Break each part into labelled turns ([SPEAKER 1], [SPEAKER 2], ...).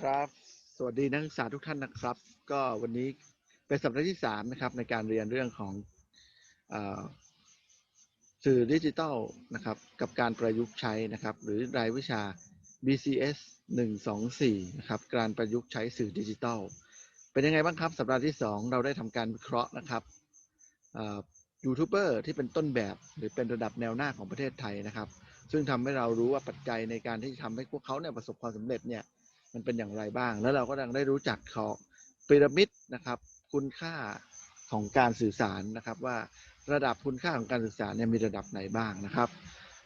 [SPEAKER 1] ครับ สวัสดีนักศึกษาทุกท่านนะครับ ก็วันนี้เป็นสัปดาห์ที่สามนะครับ ในการเรียนเรื่องของอสื่อดิจิทัลนะครับ กับการประยุกต์ใช้นะครับ หรือรายวิชา BCS 124นะครับ การประยุกต์ใช้สื่อดิจิทัล เป็นยังไงบ้างครับ สัปดาห์ที่สองเราได้ทำการวิเคราะห์นะครับยูทูบเบอร์ที่เป็นต้นแบบหรือเป็นระดับแนวหน้าของประเทศไทยนะครับ ซึ่งทำให้เรารู้ว่าปัจจัยในการที่จะทำให้พวกเขาเนี่ยประสบความสำเร็จเนี่ย มันเป็นอย่างไรบ้าง แล้วเราก็ยังได้รู้จักของพีระมิดนะครับ คุณค่าของการสื่อสารนะครับ ว่าระดับคุณค่าของการสื่อสารเนี่ยมีระดับไหนบ้างนะครับ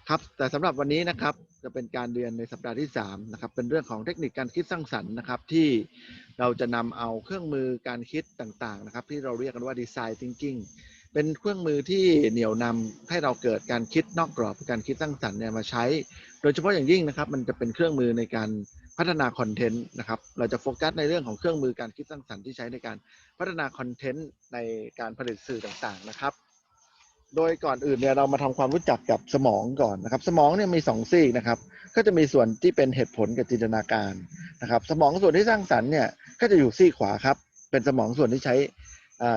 [SPEAKER 1] ครับแต่สำหรับวันนี้นะครับจะเป็นการเรียนในสัปดาห์ที่3นะครับเป็นเรื่องของเทคนิคการคิดสร้างสรรค์นะครับ ที่เราจะนำเอาเครื่องมือการคิดต่างๆนะครับ ที่เราเรียกกันว่า design thinking เป็นเครื่องมือที่เหนี่ยวนำให้เราเกิดการคิดนอกกรอบการคิดสร้างสรรค์เนี่ยมาใช้ โดยเฉพาะอย่างยิ่งนะครับ มันจะเป็นเครื่องมือในการ พัฒนาคอนเทนต์นะครับ เราจะโฟกัสในเรื่องของเครื่องมือการคิดสร้างสรรค์ที่ใช้ในการพัฒนาคอนเทนต์ในการผลิตสื่อต่างๆนะครับ โดยก่อนอื่นเนี่ยเรามาทำความรู้จักกับสมองก่อนนะครับ สมองเนี่ยมีสองซีกนะครับ ก็จะมีส่วนที่เป็นเหตุผลกับจินตนาการนะครับ สมองส่วนที่สร้างสรรค์เนี่ยก็จะอยู่ซีกขวาครับ เป็นสมองส่วนที่ใช้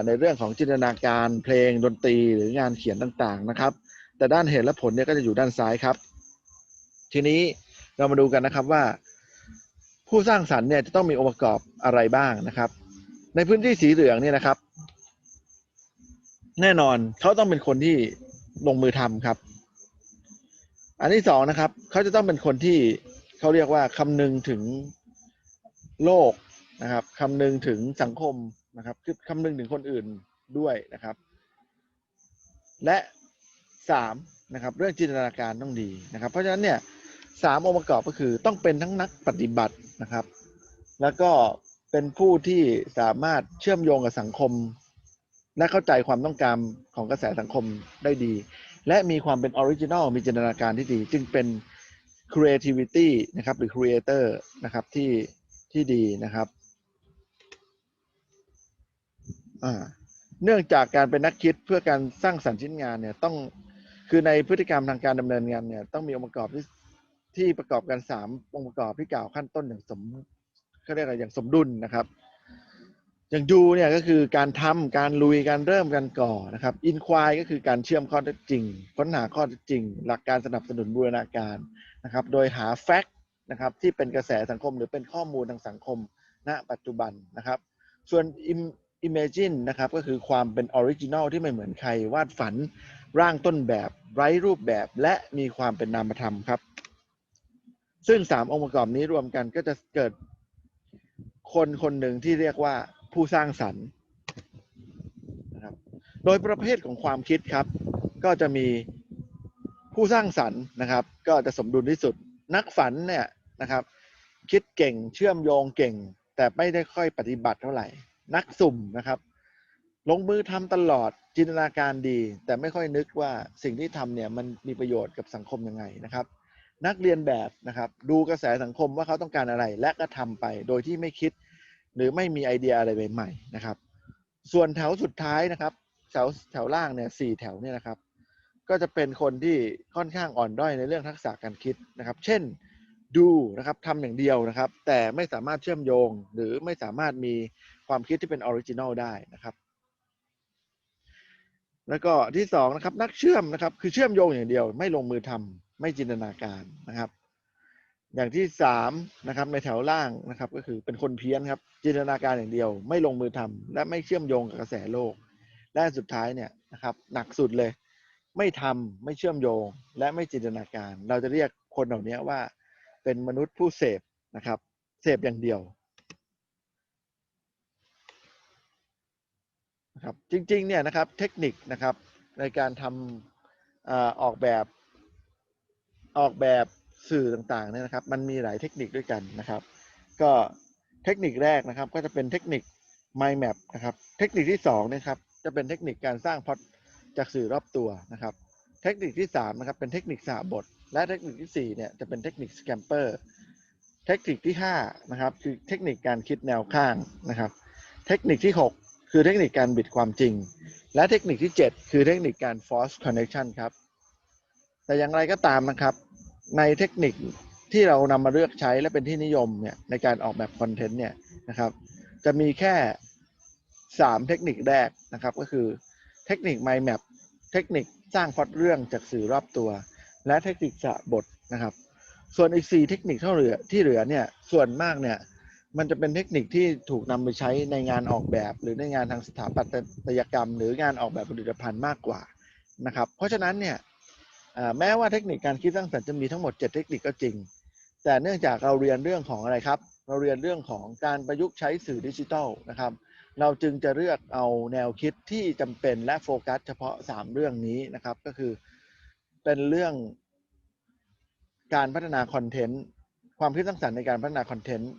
[SPEAKER 1] ในเรื่องของจินตนาการเพลงดนตรีหรืองานเขียนต่างๆนะครับ แต่ด้านเหตุและผลเนี่ยก็จะอยู่ด้านซ้ายครับ ทีนี้เรามาดูกันนะครับว่า ผู้สร้างสรรค์เนี่ยจะต้องมีองค์ประกอบอะไรบ้างนะครับ ในพื้นที่สีเหลืองเนี่ยนะครับ แน่นอนเขาต้องเป็นคนที่ลงมือทำครับ อันที่สองนะครับเขาจะต้องเป็นคนที่เขาเรียกว่าคำนึงถึงโลกนะครับคำนึงถึงสังคมนะครับ คือคำนึงถึงคนอื่นด้วยนะครับ และสามนะครับ เรื่องจินตนาการต้องดีนะครับ เพราะฉะนั้นเนี่ย สามองค์ประกอบก็คือต้องเป็นทั้งนักปฏิบัตินะครับ แล้วก็เป็นผู้ที่สามารถเชื่อมโยงกับสังคม และเข้าใจความต้องการของกระแสสังคมได้ดี และมีความเป็นออริจินอลมีจินตนาการที่ดี จึงเป็น creativity นะครับหรือ creator นะครับที่ที่ดีนะครับเนื่องจากการเป็นนักคิดเพื่อการสร้างสรรค์ชิ้นงานเนี่ยต้องคือในพฤติกรรมทางการดำเนินงานเนี่ยต้องมีองค์ประกอบที่ ที่ประกอบกันสามองค์ประกอบที่กล่าวขั้นต้นอย่างสมเขาเรียกอะไรอย่างสมดุลนะครับ อย่างดูเนี่ยก็คือการทำการลุยการเริ่มการก่อนะครับอินควายก็คือการเชื่อมข้อเท็จจริง ค้นหาข้อเท็จจริง หลักการสนับสนุนบูรณาการนะครับ โดยหาแฟกต์นะครับที่เป็นกระแสสังคมหรือเป็นข้อมูลทางสังคมณปัจจุบันนะครับ ส่วน Imagine นะครับก็คือความเป็นออริจินอลที่ไม่เหมือนใครวาดฝันร่างต้นแบบไร้รูปแบบและมีความเป็นนามธรรมครับ ซึ่งสามองค์ประกอบนี้รวมกันก็จะเกิดคนคนหนึ่งที่เรียกว่าผู้สร้างสรรค์นะครับ โดยประเภทของความคิดครับ ก็จะมีผู้สร้างสรรค์นะครับ ก็จะสมดุลที่สุด นักฝันเนี่ยนะครับ คิดเก่งเชื่อมโยงเก่ง แต่ไม่ได้ค่อยปฏิบัติเท่าไหร่ นักสุ่มนะครับ ลงมือทำตลอดจินตนาการดี แต่ไม่ค่อยนึกว่าสิ่งที่ทำเนี่ยมันมีประโยชน์กับสังคมยังไงนะครับ นักเรียนแบบนะครับดูกระแสสังคมว่าเขาต้องการอะไร และก็ทำไปโดยที่ไม่คิด หรือไม่มีไอเดียอะไรใหม่ๆนะครับ ส่วนแถวสุดท้ายนะครับแถวแถวล่างเนี่ยสี่แถวเนี่ยนะครับ ก็จะเป็นคนที่ค่อนข้างอ่อนด้อยในเรื่องทักษะการคิดนะครับ เช่นดูนะครับทำอย่างเดียวนะครับ แต่ไม่สามารถเชื่อมโยง หรือไม่สามารถมีความคิดที่เป็นออริจินอลได้นะครับ แล้วก็ที่สองนะครับนักเชื่อมนะครับ คือเชื่อมโยงอย่างเดียว ไม่ลงมือทำ ไม่จินตนาการนะครับ อย่างที่สามนะครับในแถวล่างนะครับ ก็คือเป็นคนเพี้ยนครับ จินตนาการอย่างเดียว ไม่ลงมือทำและไม่เชื่อมโยงกับกระแสโลก และสุดท้ายเนี่ยนะครับ หนักสุดเลย ไม่ทำไม่เชื่อมโยง และไม่จินตนาการ เราจะเรียกคนเหล่านี้ว่า เป็นมนุษย์ผู้เสพนะครับ เสพอย่างเดียวนะครับจริงๆเนี่ยนะครับเทคนิคนะครับในการทำออกแบบ ออกแบบสื่อต่างๆเนี่ยนะครับ มันมีหลายเทคนิคด้วยกันนะครับ ก็เทคนิคแรกนะครับ ก็จะเป็นเทคนิค mind map นะครับ เทคนิคที่สองเนะครับจะเป็นเทคนิคการสร้างพอตจากสื่อรอบตัวนะครับ เทคนิคที่สามนะครับเป็นเทคนิคสหบท และเทคนิคที่สี่เนี่ยจะเป็นเทคนิคสแกมเปอร์เทคนิคที่ห้านะครับคือเทคนิคการคิดแนวข้างนะครับ เทคนิคที่หกคือเทคนิคการบิดความจริง และเทคนิคที่เจ็ดคือเทคนิคการ force connection ครับ แต่อย่างไรก็ตามนะครับ ในเทคนิคที่เรานำมาเลือกใช้และเป็นที่นิยมเนี่ยในการออกแบบคอนเทนต์เนี่ยนะครับจะมีแค่ 3 เทคนิคแรกนะครับก็คือเทคนิค mind map เทคนิคสร้างพอตเรื่องจากสื่อรอบตัว และเทคนิคสะบทนะครับ ส่วนอีก 4 เทคนิคเท่าเหลือที่เหลือเนี่ยส่วนมากเนี่ยมันจะเป็นเทคนิคที่ถูกนำไปใช้ในงานออกแบบ หรือในงานทางสถาปัตยกรรม หรืองานออกแบบผลิตภัณฑ์มากกว่านะครับเพราะฉะนั้นเนี่ย แม้ว่าเทคนิคการคิดสร้างสรรค์จะมีทั้งหมด 7 เทคนิคก็จริง แต่เนื่องจากเราเรียนเรื่องของอะไรครับ เราเรียนเรื่องของการประยุกต์ใช้สื่อดิจิทัลนะครับ เราจึงจะเลือกเอาแนวคิดที่จำเป็นและโฟกัสเฉพาะ 3 เรื่องนี้นะครับ ก็คือเป็นเรื่องการพัฒนาคอนเทนต์ความคิดสร้างสรรค์ในการพัฒนาคอนเทนต์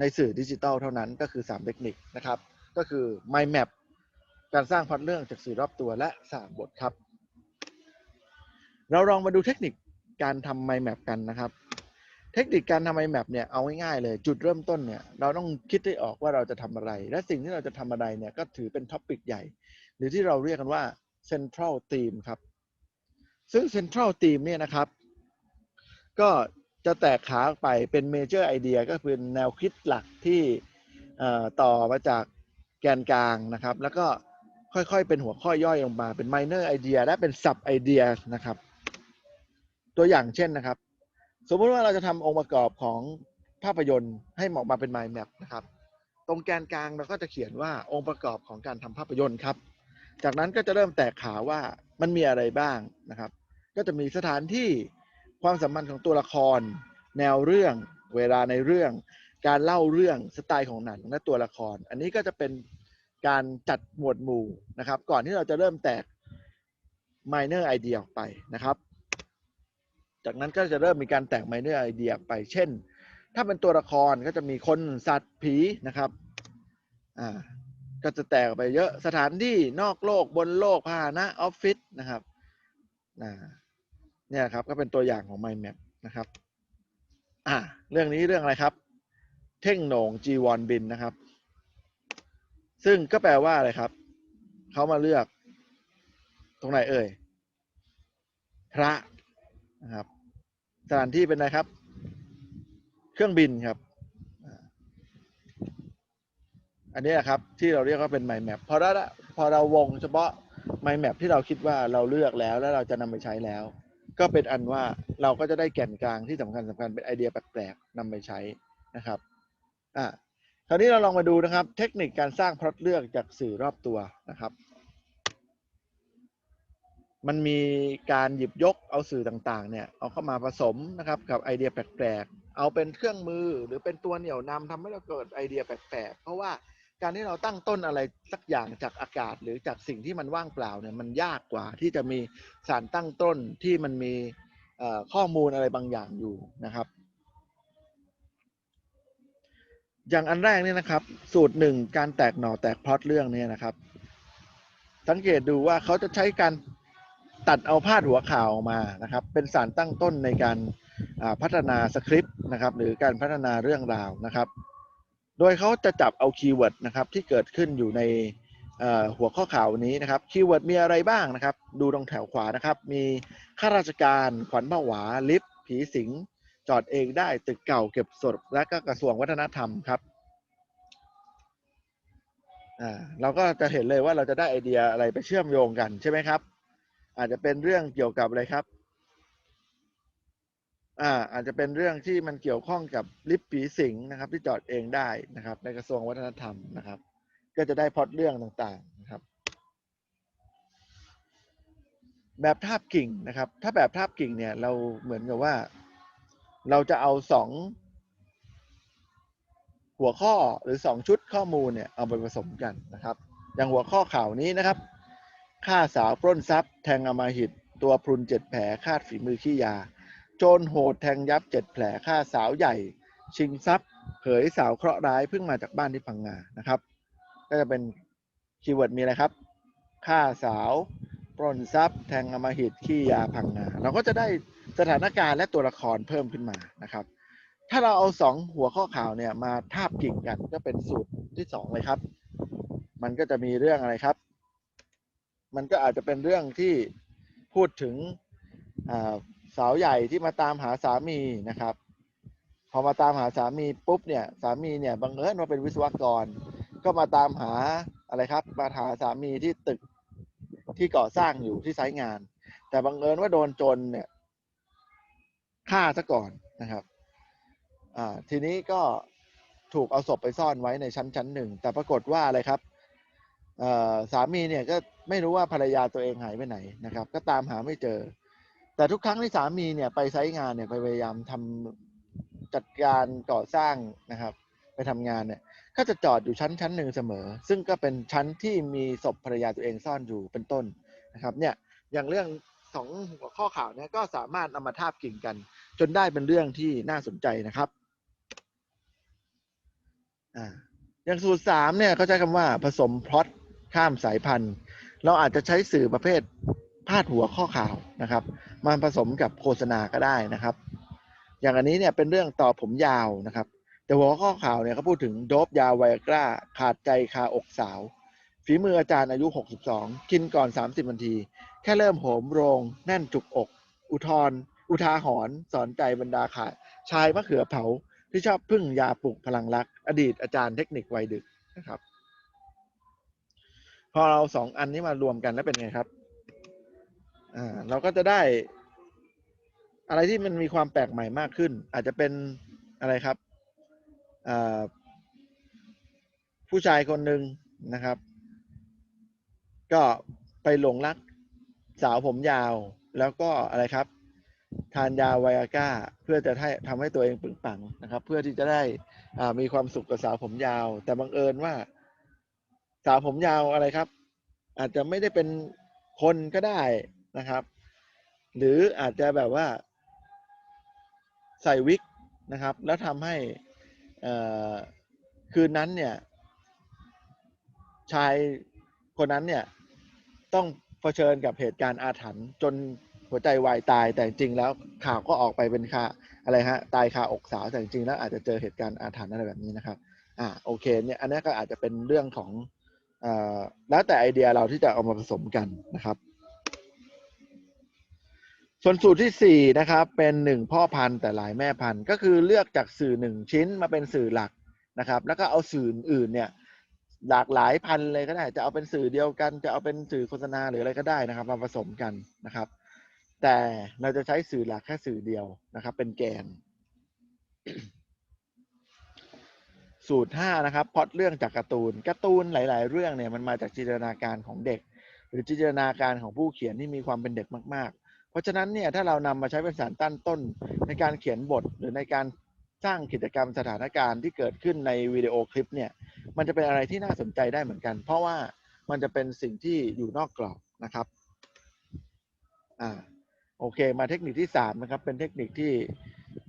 [SPEAKER 1] ในสื่อดิจิทัลเท่านั้นก็คือ 3 เทคนิคนะครับ ก็คือ mind map การสร้างพล็อตเรื่องจากสื่อรอบตัวและสางบทครับ เราลองมาดูเทคนิคการทำ mind map กันนะครับ เทคนิคการทำ mind map เนี่ยเอาง่ายๆเลย จุดเริ่มต้นเนี่ยเราต้องคิดให้ออกว่าเราจะทำอะไร และสิ่งที่เราจะทำอะไรเนี่ยก็ถือเป็นท็อปิกใหญ่ หรือที่เราเรียกกันว่า central theme ครับ ซึ่ง central theme เนี่ยนะครับ ก็จะแตกขาออกไปเป็น major idea ก็เป็นแนวคิดหลักที่ต่อมาจากแกนกลางนะครับ แล้วก็ค่อยๆ เป็นหัวข้อย่อยลงมาเป็น minor idea และเป็น sub idea นะครับ ตัวอย่างเช่นนะครับ สมมุติว่าเราจะทำองค์ประกอบของภาพยนตร์ให้ออกมาเป็น mind map นะครับ ตรงแกนกลางเราก็จะเขียนว่าองค์ประกอบของการทำภาพยนตร์ครับ จากนั้นก็จะเริ่มแตกขาว่ามันมีอะไรบ้างนะครับ ก็จะมีสถานที่ความสัมพันธ์ของตัวละคร แนวเรื่อง เวลาในเรื่อง การเล่าเรื่องสไตล์ของหนังและตัวละคร อันนี้ก็จะเป็นการจัดหมวดหมู่นะครับ ก่อนที่เราจะเริ่มแตก minor idea ออกไปนะครับ จากนั้นก็จะเริ่มมีการแตก minor idea ออกไป เช่น ถ้าเป็นตัวละครก็จะมีคนสัตว์ผีนะครับอ่าก็จะแตกไปเยอะสถานที่นอกโลกบนโลกพาหนะออฟฟิศนะครับอ่าเนี่ยครับก็เป็นตัวอย่างของ mind map นะครับอ่าเรื่องนี้เรื่องอะไรครับ เท่งหนงจีวอนบินนะครับ ซึ่งก็แปลว่าอะไรครับเขามาเลือก ตรงไหนเอ่ย พระ นะครับสถานที่เป็นอะไรครับ เครื่องบินครับ อันนี้ครับที่เราเรียกว่าเป็น mind map พอเราพอเราวงเฉพาะ mind map ที่เราคิดว่าเราเลือกแล้วแล้วเราจะนำไปใช้แล้ว ก็เป็นอันว่าเราก็จะได้แก่นกลางที่สำคัญสำคัญเป็นไอเดียแปลกๆนำไปใช้นะครับอ่าคราวนี้เราลองมาดูนะครับ เทคนิคการสร้างพล็อตเรื่องจากสื่อรอบตัวนะครับ มันมีการหยิบยกเอาสื่อต่างๆ เนี่ยเอาเข้ามาผสมนะครับกับไอเดียแปลกๆ เอาเป็นเครื่องมือหรือเป็นตัวเหนี่ยวนำทำให้เราเกิดไอเดียแปลกๆ เพราะว่าการที่เราตั้งต้นอะไรสักอย่างจากอากาศหรือจากสิ่งที่มันว่างเปล่าเนี่ยมันยากกว่าที่จะมีสารตั้งต้นที่มันมีข้อมูลอะไรบางอย่างอยู่นะครับ อย่างอันแรกเนี่ยนะครับ สูตรหนึ่งการแตกหน่อแตกพล็อตเรื่องเนี่ยนะครับ สังเกตดูว่าเขาจะใช้การ ตัดเอาพาดหัวข่าวออกมานะครับ เป็นสารตั้งต้นในการพัฒนาสคริปต์นะครับ หรือการพัฒนาเรื่องราวนะครับ โดยเขาจะจับเอาคีย์เวิร์ดนะครับที่เกิดขึ้นอยู่ในหัวข้อข่าวนี้นะครับ คีย์เวิร์ดมีอะไรบ้างนะครับ ดูตรงแถวขวานะครับ มีข้าราชการขวัญผวา ลิฟผีสิง จอดเองได้ตึกเก่าเก็บศพและก็กระทรวงวัฒนธรรมครับเราก็จะเห็นเลยว่าเราจะได้ไอเดียอะไรไปเชื่อมโยงกันใช่ไหมครับ อาจจะเป็นเรื่องเกี่ยวกับอะไรครับ อ่า อาจจะเป็นเรื่องที่มันเกี่ยวข้องกับลิฟต์ผีสิงนะครับ ที่จอดเองได้นะครับ ในกระทรวงวัฒนธรรมนะครับ ก็จะได้พอตเรื่องต่างๆนะครับ แบบทาบกิ่งนะครับ ถ้าแบบทาบกิ่งเนี่ย เราเหมือนกับว่า เราจะเอาสองหัวข้อหรือสองชุดข้อมูลเนี่ยเอาไปผสมกันนะครับ อย่างหัวข้อข่าวนี้นะครับ ฆ่าสาวปล้นทรัพย์ แทงอมาหิต ตัวพรุนเจ็ดแผลคาดฝีมือขี้ยา โจรโหดแทงยับเจ็ดแผลฆ่าสาวใหญ่ ชิงทรัพย์เผยสาวเคราะห์ร้ายเพิ่งมาจากบ้านที่พังงานะครับ ก็จะเป็นคีย์เวิร์ดมีอะไรครับฆ่าสาวปล้นทรัพย์ แทงอำมหิตขี้ยาพังงาเราก็จะได้สถานการณ์และตัวละครเพิ่มขึ้นมานะครับ ถ้าเราเอาสองหัวข้อข่าวเนี่ยมาทาบกิ่งกันก็เป็นสูตรที่สองเลยครับ มันก็จะมีเรื่องอะไรครับ มันก็อาจจะเป็นเรื่องที่พูดถึงสาวใหญ่ที่มาตามหาสามีนะครับ พอมาตามหาสามีปุ๊บเนี่ยสามีเนี่ยบังเอิญว่าเป็นวิศวกร ก็มาตามหาอะไรครับ มาหาสามีที่ตึกที่ก่อสร้างอยู่ที่ไซต์งาน แต่บังเอิญว่าโดนโจรเนี่ยฆ่าซะก่อนนะครับอ่าทีนี้ก็ถูกเอาศพไปซ่อนไว้ในชั้นชั้นหนึ่ง แต่ปรากฏว่าอะไรครับสามีเนี่ยก็ ไม่รู้ว่าภรรยาตัวเองหายไปไหนนะครับ ก็ตามหาไม่เจอ แต่ทุกครั้งที่สามีเนี่ยไปไซต์งานเนี่ยไปพยายามทำจัดการก่อสร้างนะครับ ไปทำงานเนี่ยก็จะจอดอยู่ชั้นชั้นหนึ่งเสมอ ซึ่งก็เป็นชั้นที่มีศพภรรยาตัวเองซ่อนอยู่เป็นต้นนะครับ เนี่ยอย่างเรื่องสองหัวข้อข่าวเนี่ยก็สามารถนำมาทาบกิ่งกัน จนได้เป็นเรื่องที่น่าสนใจนะครับอ่าอย่างสูตรสามเนี่ยเขาใช้คำว่าผสมพล็อตข้ามสายพันธุ์ เราอาจจะใช้สื่อประเภทพาดหัวข้อข่าวนะครับมาผสมกับโฆษณาก็ได้นะครับ อย่างอันนี้เนี่ยเป็นเรื่องต่อผมยาวนะครับ แต่หัวข้อข่าวเนี่ยเขาพูดถึงโดบยาไวากราขาดใจคาอกสาวฝีมืออาจารย์อายุ 62 กินก่อน 30นาที แค่เริ่มโหมโรง แน่นจุกอก อุทธรอุทาหรณ์สอนใจบรรดาขาชายมะเขือเผาที่ชอบพึ่งยาปลุกพลังรัก อดีตอาจารย์เทคนิควัยดึกนะครับ อเราสองอันนี้มารวมกันแล้วเป็นไงครับ อ่า เราก็จะได้ อะไรที่มันมีความแปลกใหม่มากขึ้น อาจจะเป็นอะไรครับ อ่า ผู้ชายคนหนึ่งนะครับ ก็ไปหลงรักสาวผมยาว แล้วก็อะไรครับ ทานยาไวอาก้า เพื่อจะให้ทำให้ตัวเองปึงปังนะครับ เพื่อที่จะได้มีความสุขกับสาวผมยาว แต่บังเอิญว่า สาวผมยาวอะไรครับ อาจจะไม่ได้เป็นคนก็ได้นะครับ หรืออาจจะแบบว่าใส่วิกนะครับ แล้วทำให้คืนนั้นเนี่ย ชายคนนั้นเนี่ย ต้องเผชิญกับเหตุการณ์อาถรรพ์จนหัวใจวายตายแต่จริงแล้วข่าวก็ออกไปเป็นค่าอะไรฮะตายคาอกสาวแต่จริงแล้วอาจจะเจอเหตุการณ์อาถรรพ์อะไรแบบนี้นะครับ อ่าโอเคเนี่ยอันนี้ก็อาจจะเป็นเรื่องของ แล้วแต่ไอเดียเราที่จะเอามาผสมกันนะครับ ส่วนสูตรที่สี่นะครับ เป็นหนึ่งพ่อพันธุ์แต่หลายแม่พันธุ์ก็คือเลือกจากสื่อหนึ่งชิ้นมาเป็นสื่อหลักนะครับ แล้วก็เอาสื่ออื่นเนี่ยหลากหลายพันเลยก็ได้ จะเอาเป็นสื่อเดียวกัน จะเอาเป็นสื่อโฆษณาหรืออะไรก็ได้นะครับ มาผสมกันนะครับ แต่เราจะใช้สื่อหลักแค่สื่อเดียวนะครับ เป็นแกน สูตรห้านะครับพอดเรื่องจากการ์ตูนการ์ตูนหลาย ๆ เรื่องเนี่ยมันมาจากจินตนาการของเด็ก หรือจินตนาการของผู้เขียนที่มีความเป็นเด็กมาก ๆ เพราะฉะนั้นเนี่ยถ้าเรานำมาใช้เป็นสารตั้นต้น ในการเขียนบทหรือในการสร้างกิจกรรมสถานการณ์ที่เกิดขึ้นในวิดีโอคลิปเนี่ยมันจะเป็นอะไรที่น่าสนใจได้เหมือนกัน เพราะว่ามันจะเป็นสิ่งที่อยู่นอกกรอบนะครับอ่าโอเค มาเทคนิคที่สามนะครับเป็นเทคนิคที่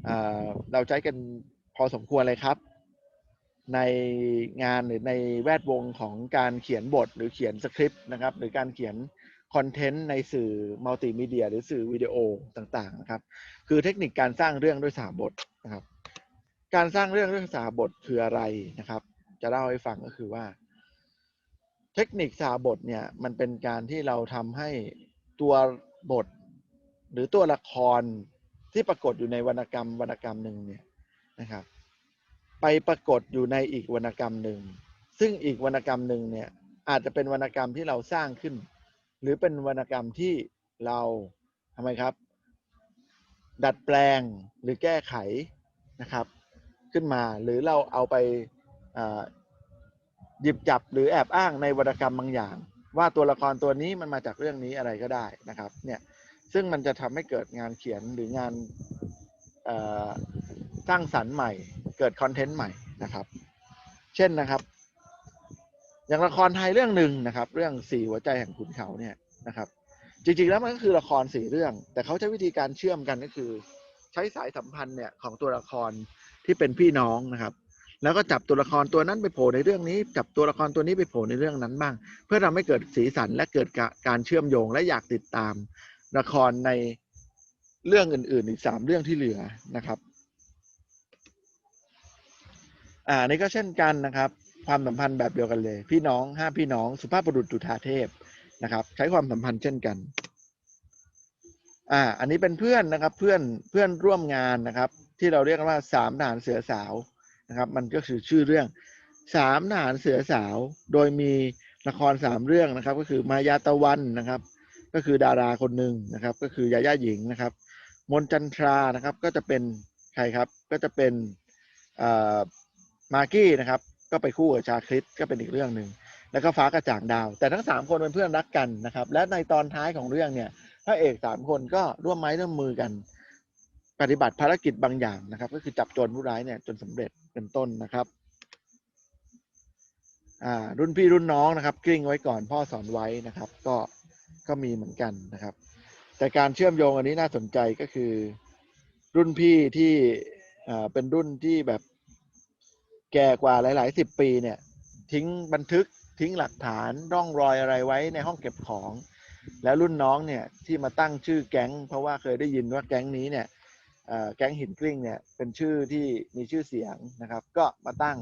[SPEAKER 1] อ่าเราใช้กันพอสมควรเลยครับ ในงานหรือในแวดวงของการเขียนบทหรือเขียนสคริปต์นะครับ หรือการเขียนคอนเทนต์ในสื่อมัลติมีเดีย หรือสื่อวิดีโอต่างๆนะครับ คือเทคนิคการสร้างเรื่องด้วยสาบทนะครับ การสร้างเรื่องด้วยสาบทคืออะไรนะครับ จะเล่าให้ฟังก็คือว่า เทคนิคสาบทเนี่ยมันเป็นการที่เราทำให้ตัวบท หรือตัวละครที่ปรากฏอยู่ในวรรณกรรมวรรณกรรมหนึ่งเนี่ยนะครับ ไปปรากฏอยู่ในอีกวรรณกรรมหนึ่ง ซึ่งอีกวรรณกรรมหนึ่งเนี่ยอาจจะเป็นวรรณกรรมที่เราสร้างขึ้น หรือเป็นวรรณกรรมที่เราทำไมครับ ดัดแปลงหรือแก้ไขนะครับ ขึ้นมาหรือเราเอาไปหยิบจับหรือแอบอ้างในวรรณกรรมบางอย่าง ว่าตัวละครตัวนี้มันมาจากเรื่องนี้อะไรก็ได้นะครับเนี่ยซึ่งมันจะทำให้เกิดงานเขียนหรืองานสร้างสรรค์ใหม่ เกิดคอนเทนต์ใหม่นะครับ เช่นนะครับ อย่างละครไทยเรื่องหนึ่งนะครับ เรื่องสี่หัวใจแห่งขุนเขาเนี่ยนะครับ จริงๆแล้วมันก็คือละครสี่เรื่อง แต่เขาใช้วิธีการเชื่อมกันก็คือ ใช้สายสัมพันธ์เนี่ยของตัวละครที่เป็นพี่น้องนะครับ แล้วก็จับตัวละครตัวนั้นไปโผล่ในเรื่องนี้ จับตัวละครตัวนี้ไปโผล่ในเรื่องนั้นบ้าง เพื่อทำให้เกิดสีสันและเกิดกะการเชื่อมโยงและอยากติดตามละครในเรื่องอื่นๆ อีกสามเรื่องที่เหลือนะครับ อ่านี่ก็เช่นกันนะครับ ความสัมพันธ์แบบเดียวกันเลย พี่น้องห้าพี่น้องสุภาพบุรุษจุฑาเทพนะครับ ใช้ความสัมพันธ์เช่นกันอ่าอันนี้เป็นเพื่อนนะครับเพื่อนเพื่อนร่วมงานนะครับ ที่เราเรียกกันว่าสามทหารเสือสาวนะครับ มันก็คือชื่อเรื่องสามทหารเสือสาว โดยมีละครสามเรื่องนะครับ ก็คือมายาตะวันนะครับ ก็คือดาราคนหนึ่งนะครับ ก็คือยาย่าหญิงนะครับ มนจันทรานะครับก็จะเป็นใครครับก็จะเป็นอ่อ มากี้นะครับ ก็ไปคู่กับชาคริสก็เป็นอีกเรื่องหนึ่งแล้วก็ฟ้ากระจ่างดาว แต่ทั้งสามคนเป็นเพื่อนรักกันนะครับ และในตอนท้ายของเรื่องเนี่ยพระเอกสามคนก็ร่วมไม้ร่วมมือกัน ปฏิบัติภารกิจบางอย่างนะครับ ก็คือจับโจรผู้ร้ายเนี่ยจนสำเร็จเป็นต้นนะครับอ่ารุ่นพี่รุ่นน้องนะครับกลิ้งไว้ก่อนพ่อสอนไว้นะครับ ก็ก็มีเหมือนกันนะครับ แต่การเชื่อมโยงอันนี้น่าสนใจก็คือ รุ่นพี่ที่อ่าเป็นรุ่นที่แบบ แก่กว่าหลาย ๆ สิบปีเนี่ยทิ้งบันทึกทิ้งหลักฐานร่องรอยอะไรไว้ในห้องเก็บของ แล้วรุ่นน้องเนี่ยที่มาตั้งชื่อแก๊ง เพราะว่าเคยได้ยินว่าแก๊งนี้เนี่ยแก๊งหินกลิ้งเนี่ยเป็นชื่อที่มีชื่อเสียงนะครับ ก็มาตั้ง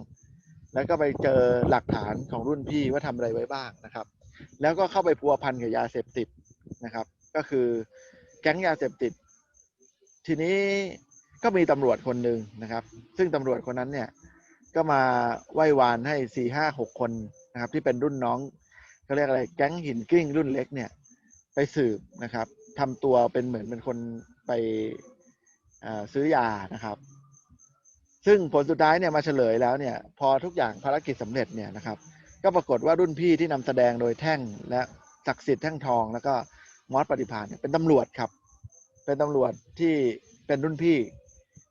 [SPEAKER 1] แล้วก็ไปเจอหลักฐานของรุ่นพี่ว่าทำอะไรไว้บ้างนะครับ แล้วก็เข้าไปพัวพันกับยาเสพติดนะครับ ก็คือแก๊งยาเสพติด ทีนี้ก็มีตำรวจคนหนึ่งนะครับ ซึ่งตำรวจคนนั้นเนี่ย ก็มาไหว้วานให้สี่ห้าหกคนนะครับ ที่เป็นรุ่นน้องเขาเรียกอะไรแก๊งหินกิ้งรุ่นเล็กเนี่ย ไปสืบนะครับทำตัวเป็นเหมือนเป็นคนไปซื้อยานะครับ ซึ่งผลสุดท้ายเนี่ยมาเฉลยแล้วเนี่ย พอทุกอย่างภารกิจสำเร็จเนี่ยนะครับ ก็ปรากฏว่ารุ่นพี่ที่นำแสดงโดยแท่งและศักดิ์สิทธิ์แท่งทอง แล้วก็มอสปฏิภาณเนี่ยเป็นตำรวจครับ เป็นตำรวจที่เป็นรุ่นพี่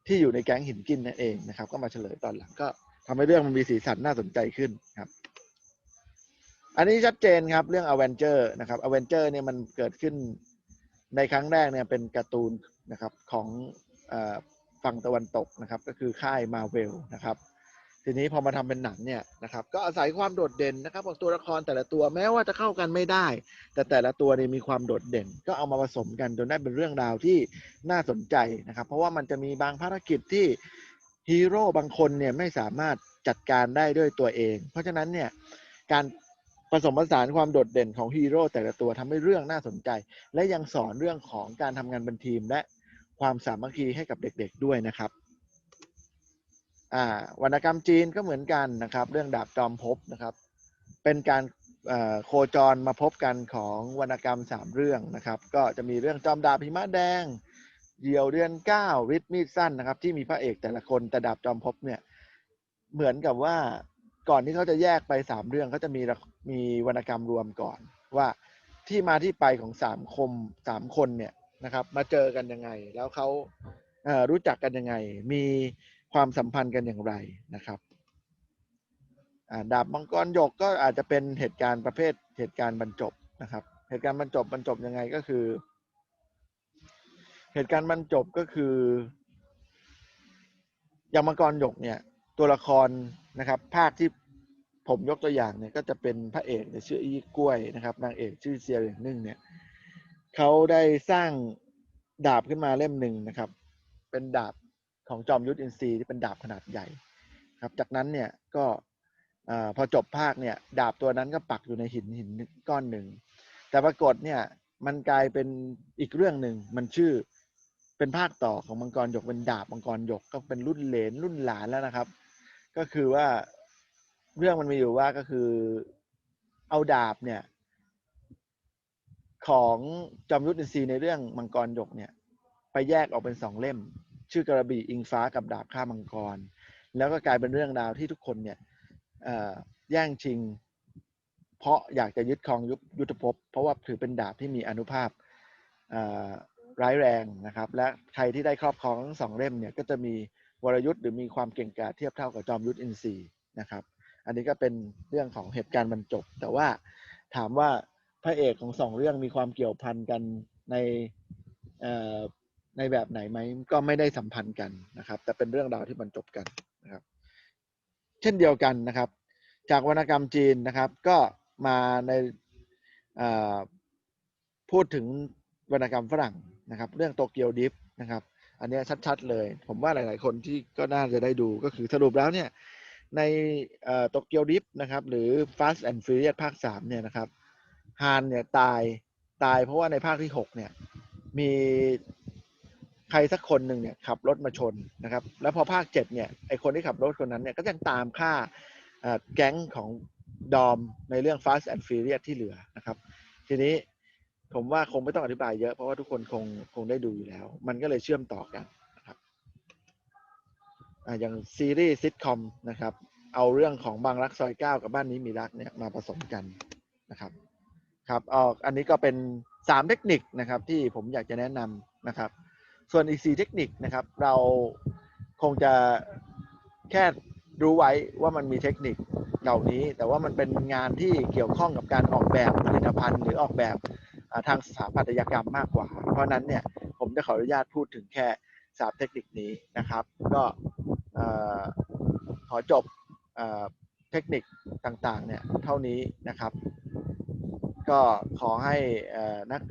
[SPEAKER 1] ที่อยู่ในแก๊งหินกินนั่นเองนะครับ ก็มาเฉลยตอนหลังก็ ทำให้เรื่องมันมีสีสันน่าสนใจขึ้นครับ อันนี้ชัดเจนครับเรื่อง a v e n g e r นะครับ a v e n g e r เนี่ยมันเกิดขึ้นในครั้งแรกเนี่ยเป็นการ์ตูนนะครับของฝั่งตะวันตกนะครับ ก็คือค่ายมาเวลนะครับ ทีนี้พอมาทำเป็นหนังเนี่ยนะครับ ก็อาศัยความโดดเด่นนะครับของตัวละครแต่ละตัวแม้ว่าจะเข้ากันไม่ได้ แต่แต่ละตัวเนี่ยมีความโดดเด่น ก็เอามาผสมกันจนได้เป็นเรื่องราวที่น่าสนใจนะครับ เพราะว่ามันจะมีบางภารกิจที่ ฮีโร่บางคนเนี่ยไม่สามารถจัดการได้ด้วยตัวเอง เพราะฉะนั้นเนี่ยการผสมผสานความโดดเด่นของฮีโร่แต่ละตัวทำให้เรื่องน่าสนใจ และยังสอนเรื่องของการทำงานเป็นทีมและความสามัคคีให้กับเด็กๆด้วยนะครับวรรณกรรมจีนก็เหมือนกันนะครับ เรื่องดาบจอมภพนะครับ เป็นการโคจรมาพบกันของวรรณกรรมสามเรื่องนะครับ ก็จะมีเรื่องจอมดาบพิมะแดง เหยี่ยวเดือนเก้าฤทธิ์มีดสั้นนะครับ ที่มีพระเอกแต่ละคนแต่ดาบจอมภพเนี่ย เหมือนกับว่าก่อนที่เขาจะแยกไปสามเรื่องเขาจะมีมีวรรณกรรมรวมก่อน ว่าที่มาที่ไปของสามคมสามคนเนี่ยนะครับ มาเจอกันยังไง แล้วเขาเรู้จักกันยังไง มีความสัมพันธ์กันอย่างไรนะครับดาบมังกรหยกก็อาจจะเป็นเหตุการณ์ประเภทเหตุการณ์บรรจบนะครับ เหตุการณ์บรรจบบรรจบยังไงก็คือ เหตุการณ์บรรจบก็คือ อย่างมังกรหยกเนี่ย ตัวละครนะครับ ภาคที่ผมยกตัวอย่างเนี่ยก็จะเป็นพระเอกเนี่ยชื่ออี้กล้วยนะครับนางเอกชื่อเซียเหรียญหนึ่งเนี่ยเขาได้สร้างดาบขึ้นมาเล่มหนึ่งนะครับ เป็นดาบของจอมยุทธอินทรีย์ที่เป็นดาบขนาดใหญ่ครับ จากนั้นเนี่ยก็อพอจบภาคเนี่ย ดาบตัวนั้นก็ปักอยู่ในหินหินก้อนหนึ่งแต่ปรากฏเนี่ยมันกลายเป็นอีกเรื่องหนึ่งมันชื่อ เป็นภาคต่อของมังกรหยกเป็นดาบมังกรหยกก็เป็นรุ่นเหลนรุ่นหลานแล้วนะครับ ก็คือว่าเรื่องมันมีอยู่ว่าก็คือเอาดาบเนี่ย ของจอมยุทธอินทรีในเรื่องมังกรหยกเนี่ย ไปแยกออกเป็นสองเล่ม ชื่อกระบี่อิงฟ้ากับดาบฆ่ามังกร แล้วก็กลายเป็นเรื่องราวที่ทุกคนเนี่ยแย่งชิง เพราะอยากจะยึดครองยุทธภพเพราะว่าถือเป็นดาบที่มีอนุภาพ ร้ายแรงนะครับ และใครที่ได้ครอบครองทั้งสองเล่มเนี่ยก็จะมีวรยุทธ์หรือมีความเก่งกาจเทียบเท่ากับจอมยุทธอินทรีย์นะครับ อันนี้ก็เป็นเรื่องของเหตุการณ์บรรจบ แต่ว่าถามว่าพระเอกของสองเรื่องมีความเกี่ยวพันกันในในแบบไหนไหมก็ไม่ได้สัมพันธ์กันนะครับ แต่เป็นเรื่องราวที่บรรจบกันนะครับ เช่นเดียวกันนะครับ จากวรรณกรรมจีนนะครับ ก็มาในพูดถึงวรรณกรรมฝรั่ง นะครับเรื่องโตเกียวดิฟนะครับอันนี้ชัดๆเลย ผมว่าหลาย ๆ คนที่ก็น่าจะได้ดูก็คือสรุปแล้วเนี่ยในโตเกียวดิฟนะครับหรือ Fast and Furious ภาคสามเนี่ยนะครับฮานเนี่ยตายตายเพราะว่าในภาคที่หกเนี่ยมีใครสักคนหนึ่งเนี่ยขับรถมาชนนะครับ แล้วพอภาคเจ็ดเนี่ยไอคนที่ขับรถคนนั้นเนี่ยก็ยังตามฆ่าแก๊งของดอมในเรื่อง Fast and Furious ที่เหลือนะครับ ทีนี้ ผมว่าคงไม่ต้องอธิบายเยอะเพราะว่าทุกคนคงคงได้ดูอยู่แล้ว มันก็เลยเชื่อมต่อกันนะครับออย่างซีรีส์ซิทคอมนะครับ เอาเรื่องของบางรักซอยเก้ากับบ้านนี้มีรักเนี่ยมาผสมกันนะครับ ครับออกอันนี้ก็เป็น3เทคนิคนะครับ ที่ผมอยากจะแนะนำนะครับ ส่วนอีก4เทคนิคนะครับ เราคงจะแค่รู้ไว้ว่ามันมีเทคนิคเหล่านี้ แต่ว่ามันเป็นงานที่เกี่ยวข้องกับการออกแบบผลิตภัณฑ์หรือออกแบบ ทางสถาปัตยกรรมมากกว่า เพราะนั้นเนี่ยผมจะขออนุญาตพูดถึงแค่3เทคนิคนี้นะครับ ก็ขอจบเทคนิคต่างๆเนี่ยเท่านี้นะครับ ก็ขอให้นัก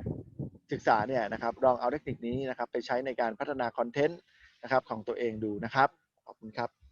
[SPEAKER 1] ศึกษาเนี่ยนะครับลองเอาเทคนิคนี้นะครับไปใช้ในการพัฒนาคอนเทนต์นะครับของตัวเองดูนะครับ ขอบคุณครับ